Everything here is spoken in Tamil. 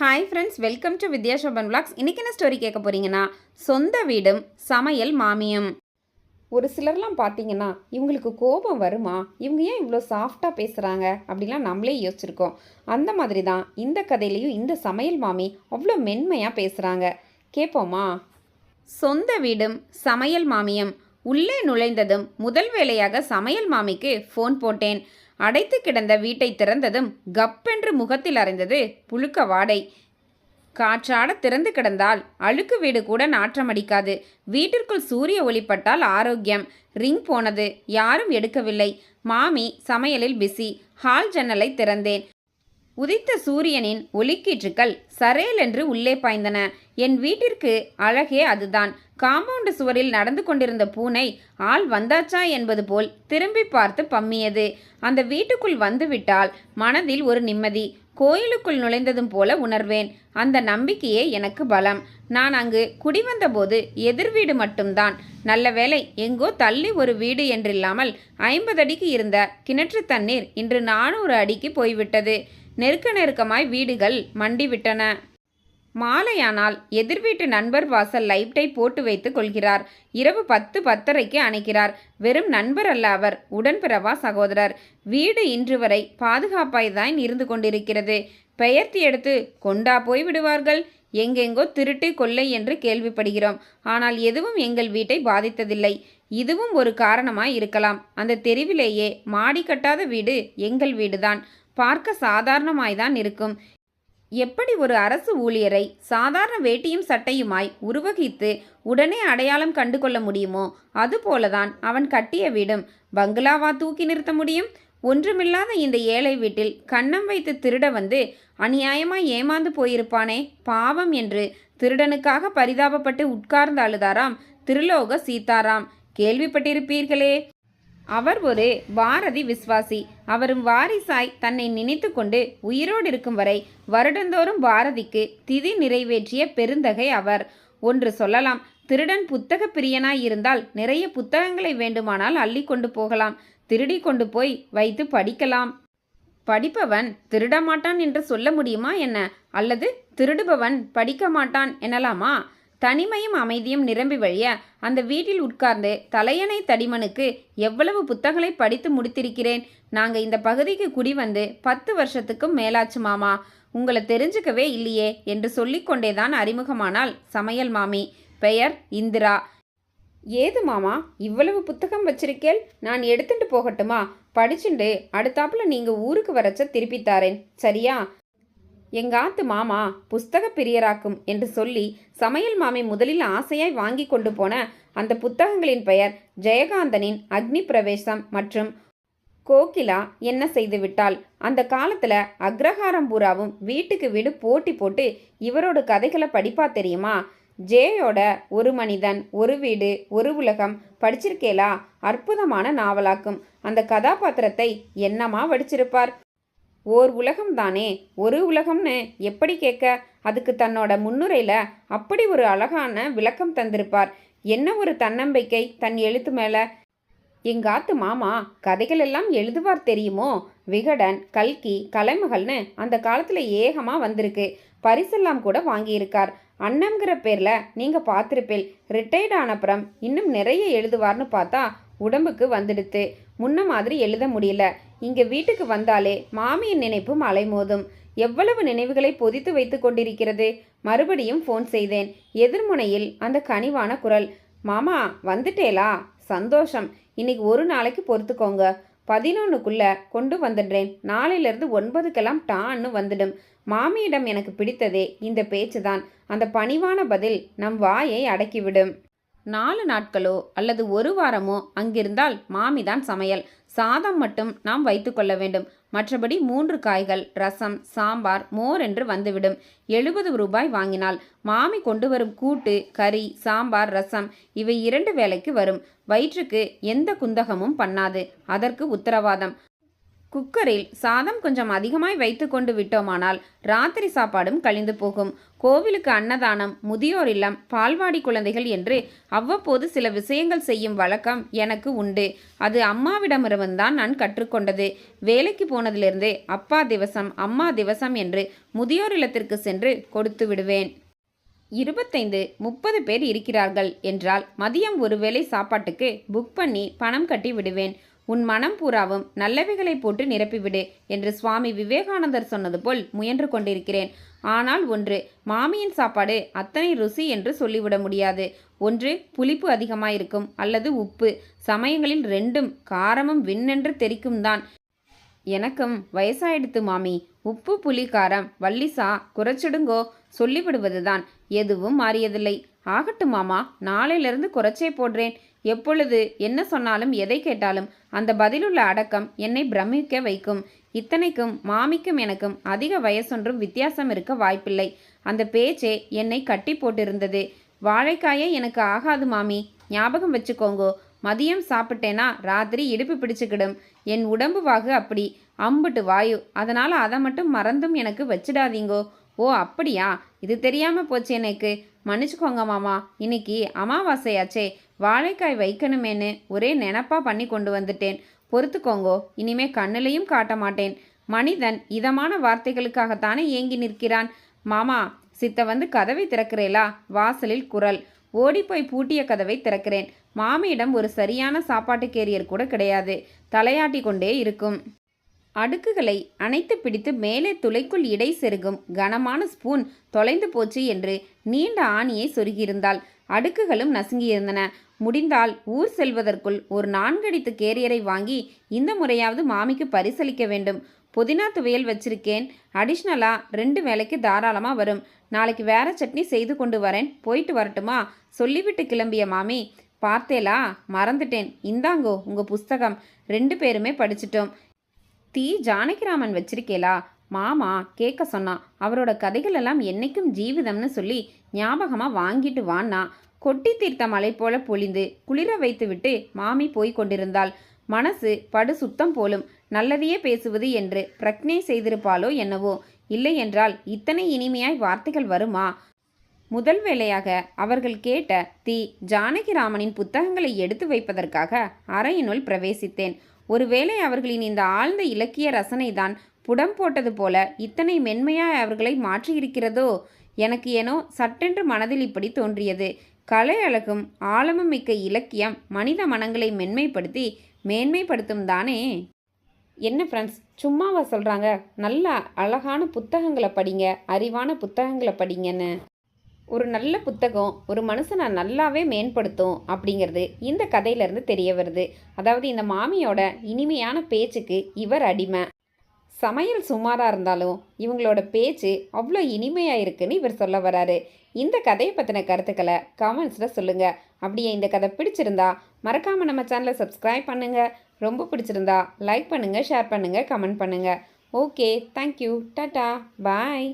Hi friends welcome to Vidya Sobhan vlogs. இன்னைக்கு என்ன ஸ்டோரி கேட்க போறீங்கன்னா சொந்த வீடும் சமையல் மாமியும். ஒரு சிலர்லாம் பார்த்தீங்கன்னா இவங்களுக்கு கோபம் வருமா? இவங்க ஏன் இவ்வளோ சாஃப்டாக பேசுகிறாங்க அப்படிலாம் நம்மளே யோசிச்சிருக்கோம். அந்த மாதிரி தான் இந்த கதையிலையும் இந்த சமையல் மாமி அவ்வளோ மென்மையாக பேசுகிறாங்க கேட்போமா சொந்த வீடும் சமையல் மாமியும். உள்ளே நுழைந்ததும் முதல் வேலையாக சமையல் மாமிக்கு ஃபோன் போட்டேன். அடைத்து கிடந்த வீட்டை திறந்ததும் கப்பென்று முகத்தில் அறைந்தது புழுக்க வாடை. காற்றாட திறந்து கிடந்தால் அழுக்கு வீடு கூட நாற்றமடிக்காது. வீட்டிற்குள் சூரிய ஒளிப்பட்டால் ஆரோக்கியம். ரிங் போனது யாரும் எடுக்கவில்லை. மாமி சமையலில் பிஸி. ஹால் ஜன்னலை திறந்தேன். உதித்த சூரியனின் ஒளிக்கீற்றுக்கள் சரேலென்று உள்ளே பாய்ந்தன. என் வீட்டிற்கு அழகே அதுதான். காம்பவுண்டு சுவரில் நடந்து கொண்டிருந்த பூனை ஆள் வந்தாச்சா என்பது போல் திரும்பி பார்த்து பம்மியது. அந்த வீட்டுக்குள் வந்துவிட்டால் மனதில் ஒரு நிம்மதி. கோயிலுக்குள் நுழைந்ததும் போல உணர்வேன். அந்த நம்பிக்கையே எனக்கு பலம். நான் அங்கு குடிவந்தபோது எதிர் வீடு மட்டும்தான். நல்ல வேளை எங்கோ தள்ளி ஒரு வீடு என்றில்லாமல் ஐம்பது அடிக்கு இருந்த கிணற்று தண்ணீர் இன்று நானூறு அடிக்கு போய்விட்டது. நெருக்க நெருக்கமாய் வீடுகள் மண்டிவிட்டன. மாலையானால் எதிர் வீட்டு நண்பர் வாசல் லைட்டை போட்டு வைத்து கொள்கிறார். இரவு பத்து பத்தரைக்கு அணைக்கிறார். வெறும் நண்பர் அல்ல அவர் உடன்பிறவா சகோதரர். வீடு இன்று வரை பாதுகாப்பாய்தான் இருந்து கொண்டிருக்கிறது. பெயர்த்தி எடுத்து கொண்டா போய் விடுவார்கள். எங்கெங்கோ திருட்டு கொள்ளை என்று கேள்விப்படுகிறோம். ஆனால் எதுவும் எங்கள் வீட்டை பாதித்ததில்லை. இதுவும் ஒரு காரணமாய் இருக்கலாம். அந்த தெருவிலேயே மாடி கட்டாத வீடு எங்கள் வீடுதான். பார்க்க சாதாரணமாய்தான் இருக்கும். எப்படி ஒரு அரசு ஊழியரை சாதாரண வேட்டியும் சட்டையுமாய் உருவகித்து உடனே அடையாளம் கண்டு கொள்ள முடியுமோ அதுபோலதான் அவன் கட்டிய வீடும். பங்களாவா தூக்கி நிறுத்த முடியும்? ஒன்றுமில்லாத இந்த ஏழை வீட்டில் கண்ணம் வைத்து திருட வந்து அநியாயமாய் ஏமாந்து போயிருப்பானே? பாவம் என்று திருடனுக்காக பரிதாபப்பட்டு உட்கார்ந்து அழுதாராம் திருலோக சீதாராம். கேள்விப்பட்டிருப்பீர்களே. அவர் ஒரு பாரதி விஸ்வாசி. அவரும் வாரிசாய் தன்னை நினைத்து கொண்டு உயிரோடு இருக்கும் வரை வருடந்தோறும் பாரதிக்கு திதி நிறைவேற்றிய பெருந்தகை அவர். ஒன்று சொல்லலாம் திருடன் புத்தக பிரியனாய் இருந்தால் நிறைய புத்தகங்களை வேண்டுமானால் அள்ளி கொண்டு போகலாம் திருடி கொண்டு போய் வைத்து படிக்கலாம். படிப்பவன் திருடமாட்டான் என்று சொல்ல முடியுமா என்ன? அல்லது திருடுபவன் படிக்க மாட்டான் எனலாமா? தனிமையும் அமைதியும் நிரம்பி வழிய அந்த வீட்டில் உட்கார்ந்து தலையணை தடிமனுக்கு எவ்வளவு புத்தகங்களை படித்து முடித்திருக்கிறேன்? நாங்கள் இந்த பகுதிக்கு குடி வந்து பத்து வருஷத்துக்கும் மேலாச்சு மாமா. உங்களை தெரிஞ்சுக்கவே இல்லையே என்று சொல்லிக்கொண்டேதான் அறிமுகமானால் சமையல் மாமி. பெயர் இந்திரா. ஏது மாமா இவ்வளவு புத்தகம் வச்சிருக்கேல் நான் எடுத்துட்டு போகட்டுமா? படிச்சுண்டு அடுத்தாப்புல நீங்க ஊருக்கு வரச்ச திருப்பித்தாரேன் சரியா? எங்காத்து மாமா புஸ்தக பிரியராக்கும் என்று சொல்லி சமையல் மாமி முதலில் ஆசையாய் வாங்கி கொண்டு போன அந்த புத்தகங்களின் பெயர் ஜெயகாந்தனின் அக்னி பிரவேசம் மற்றும் கோகிலா என்ன செய்து விட்டால் அந்த காலத்தில் அக்ரஹாரம் பூராவும் வீட்டுக்கு வீடு போட்டி போட்டு இவரோட கதைகளை படிப்பா தெரியுமா? ஜேயோட ஒரு மனிதன் ஒரு வீடு ஒரு உலகம் படிச்சிருக்கேலா அற்புதமான நாவலாக்கும். அந்த கதாபாத்திரத்தை என்னமா வடிச்சிருப்பார்? ஓர் உலகம் தானே? ஒரு உலகம்னு எப்படி கேட்க? அதுக்கு தன்னோட முன்னுரையில் அப்படி ஒரு அழகான விளக்கம் தந்திருப்பார். என்ன ஒரு தன்னம்பிக்கை தன் எழுத்து மேலே? எங்காத்து மாமா கதைகள் எல்லாம் எழுதுவார் தெரியுமோ? விகடன் கல்கி கலைமகள்னு அந்த காலத்தில் ஏகமாக வந்திருக்கு. பரிசெல்லாம் கூட வாங்கியிருக்கார். அண்ணங்கிற பேரில் நீங்கள் பார்த்துருப்பேல் ரிட்டையர்ட் ஆனப்புறம் இன்னும் நிறைய எழுதுவார்னு பார்த்தா உடம்புக்கு வந்துடுத்து. முன்ன மாதிரி எழுத முடியல. இங்கே வீட்டுக்கு வந்தாலே மாமியின் நினைப்பும் அலைமோதும். எவ்வளவு நினைவுகளை பொதித்து வைத்து கொண்டிருக்கிறது? மறுபடியும் ஃபோன் செய்தேன். எதிர்முனையில் அந்த கனிவான குரல் மாமா வந்துட்டேலா? சந்தோஷம். இன்னைக்கு ஒரு நாளைக்கு பொறுத்துக்கோங்க. பதினொன்றுக்குள்ள கொண்டு வந்துடுறேன். நாளையிலிருந்து ஒன்பதுக்கெல்லாம் டான்னு வந்துடும். மாமியிடம் எனக்கு பிடித்ததே இந்த பேச்சு தான் அந்த பணிவான பதில் நம் வாயை அடக்கிவிடும். நாலு நாட்களோ அல்லது ஒரு வாரமோ அங்கிருந்தால் மாமிதான் சமையல். சாதம் மட்டும் நாம் வைத்துக்கொள்ள வேண்டும். மற்றபடி மூன்று காய்கள் ரசம் சாம்பார் மோர் என்று வந்துவிடும். எழுபது ரூபாய் வாங்கினால் மாமி கொண்டு வரும் கூட்டு கறி சாம்பார் ரசம் இவை இரண்டு வேளைக்கு வரும். வயிற்றுக்கு எந்த குந்தகமும் பண்ணாது. அதற்கு உத்தரவாதம். குக்கரில் சாதம் கொஞ்சம் அதிகமாய் வைத்து கொண்டு விட்டோமானால் ராத்திரி சாப்பாடும் கழிந்து போகும். கோவிலுக்கு அன்னதானம் முதியோர் இல்லம் பால்வாடி குழந்தைகள் என்று அவ்வப்போது சில விஷயங்கள் செய்யும் வழக்கம் எனக்கு உண்டு. அது அம்மாவிடமிருந்தான் நான் கற்றுக்கொண்டது. வேலைக்கு போனதிலிருந்தே அப்பா திவசம் அம்மா திவசம் என்று முதியோர் இல்லத்திற்கு சென்று கொடுத்து விடுவேன். இருபத்தைந்து முப்பது பேர் இருக்கிறார்கள் என்றால் மதியம் ஒருவேளை சாப்பாட்டுக்கு புக் பண்ணி பணம் கட்டி விடுவேன். உன் மனம் பூராவும் நல்லவைகளை போட்டு நிரப்பிவிடு என்று சுவாமி விவேகானந்தர் சொன்னது போல் முயன்று கொண்டிருக்கிறேன். ஆனால் ஒன்று மாமியின் சாப்பாடு அத்தனை ருசி என்று சொல்லிவிட முடியாது. ஒன்று புளிப்பு அதிகமாயிருக்கும் அல்லது உப்பு. சமயங்களில் ரெண்டும் காரமும் விண்ணென்று தெரிக்கும் தான். எனக்கும் வயசாயிடுத்து மாமி உப்பு புளி காரம் வள்ளிசா குறைச்சிடுங்கோ சொல்லிவிடுவதுதான் எதுவும் மாறியதில்லை. ஆகட்டும் மாமா நாளையிலிருந்து குறைச்சே போடுறேன். எப்பொழுது என்ன சொன்னாலும் எதை கேட்டாலும் அந்த பதிலுள்ள அடக்கம் என்னை பிரமிக்க வைக்கும். இத்தனைக்கும் மாமிக்கும் எனக்கும் அதிக வயசொன்றும் வித்தியாசம் இருக்க வாய்ப்பில்லை. அந்த பேச்சே என்னை கட்டி போட்டிருந்தது. வாழைக்காயே எனக்கு ஆகாது மாமி. ஞாபகம் வச்சுக்கோங்கோ. மதியம் சாப்பிட்டேனா ராத்திரி இடுப்பு பிடிச்சுக்கிடும். என் உடம்பு வாகு அப்படி. அம்புட்டு வாயு. அதனால் அதை மட்டும் மறந்தும் எனக்கு வச்சிடாதீங்கோ. ஓ அப்படியா? இது தெரியாமல் போச்சு எனக்கு. மன்னிச்சுக்கோங்க மாமா. இன்னைக்கு அமாவாசையாச்சே. வாழைக்காய் வைக்கணுமேன்னு ஒரே நினப்பா பண்ணி கொண்டு வந்துட்டேன். பொறுத்துக்கோங்கோ இனிமே கண்ணிலையும் காட்ட மாட்டேன். மனிதன் இதமான வார்த்தைகளுக்காகத்தானே ஏங்கி நிற்கிறான். மாமா சித்த வந்து கதவை திறக்கிறேலா? வாசலில் குரல். ஓடிப்போய் பூட்டிய கதவை திறக்கிறேன். மாமியிடம் ஒரு சரியான சாப்பாட்டு கேரியர் கூட கிடையாது. தலையாட்டி கொண்டே இருக்கும். அடுக்குகளை அணைத்து பிடித்து மேலே துளைக்குள் இடை செருகும் கனமான ஸ்பூன் தொலைந்து போச்சு என்று நீண்ட ஆணியை சொருகியிருந்தாள். அடுக்குகளும் நசுங்கியிருந்தன. முடிந்தால் ஊர் செல்வதற்குள் ஒரு நான்கடித்து கேரியரை வாங்கி இந்த முறையாவது மாமிக்கு பரிசளிக்க வேண்டும். புதினா துவையல் வச்சிருக்கேன். அடிஷ்னலாக ரெண்டு வேலைக்கு தாராளமாக வரும். நாளைக்கு வேற சட்னி செய்து கொண்டு வரேன். போயிட்டு வரட்டுமா? சொல்லிவிட்டு கிளம்பிய மாமி பார்த்தேலா? மறந்துட்டேன். இந்தாங்கோ உங்கள் புஸ்தகம். ரெண்டு பேருமே படிச்சிட்டோம். தி ஜானகிராமன் வச்சிருக்கேலா? மாமா கேட்க சொன்னான் அவரோட கதைகள் எல்லாம் என்னைக்கும் ஜீவிதம்னு சொல்லி ஞாபகமாக வாங்கிட்டு வான்னா கொட்டி தீர்த்த மலை போல பொழிந்து குளிர வைத்துவிட்டு மாமி போய் கொண்டிருந்தாள். மனசு படு சுத்தம் போலும் நல்லதையே பேசுவது என்று பிரக்னே செய்திருப்பாளோ என்னவோ? இல்லை என்றால் இத்தனை இனிமையாய் வார்த்தைகள் வருமா? முதல் வேளையாக அவர்கள் கேட்ட தி ஜானகிராமனின் புத்தகங்களை எடுத்து வைப்பதற்காக அறையினுள் பிரவேசித்தேன். ஒருவேளை அவர்களின் இந்த ஆழ்ந்த இலக்கிய ரசனைதான் புடம் போட்டது போல இத்தனை மென்மையாய் அவர்களை மாற்றியிருக்கிறதோ? எனக்கு ஏனோ சட்டென்று மனதில் இப்படி தோன்றியது. கலை அழகும் ஆழமும் மிக்க இலக்கியம் மனித மனங்களை மென்மைப்படுத்தி மேன்மைப்படுத்தும் தானே? என்ன ஃப்ரெண்ட்ஸ் சும்மாவா சொல்கிறாங்க நல்ல அழகான புத்தகங்களை படிங்க அறிவான புத்தகங்களை படிங்கன்னு. ஒரு நல்ல புத்தகம் ஒரு மனுஷனை நல்லாவே மேம்படுத்தும் அப்படிங்கிறது இந்த கதையிலேருந்து தெரிய வருது. அதாவது இந்த மாமியோட இனிமையான பேச்சுக்கு இவர் அடிமை. சமையல் சுமாராக இருந்தாலும் இவங்களோட பேச்சு அவ்வளோ இனிமையாக இருக்குன்னு இவர் சொல்ல வராரு. இந்த கதையை பற்றின கருத்துக்களை கமெண்ட்ஸில் சொல்லுங்கள் அப்படியே இந்த கதை பிடிச்சிருந்தா மறக்காமல் நம்ம சேனலை சப்ஸ்கிரைப் பண்ணுங்கள் ரொம்ப பிடிச்சிருந்தா லைக் பண்ணுங்கள் ஷேர் பண்ணுங்கள் கமெண்ட் பண்ணுங்கள் ஓகே தேங்க்யூ டாட்டா பாய்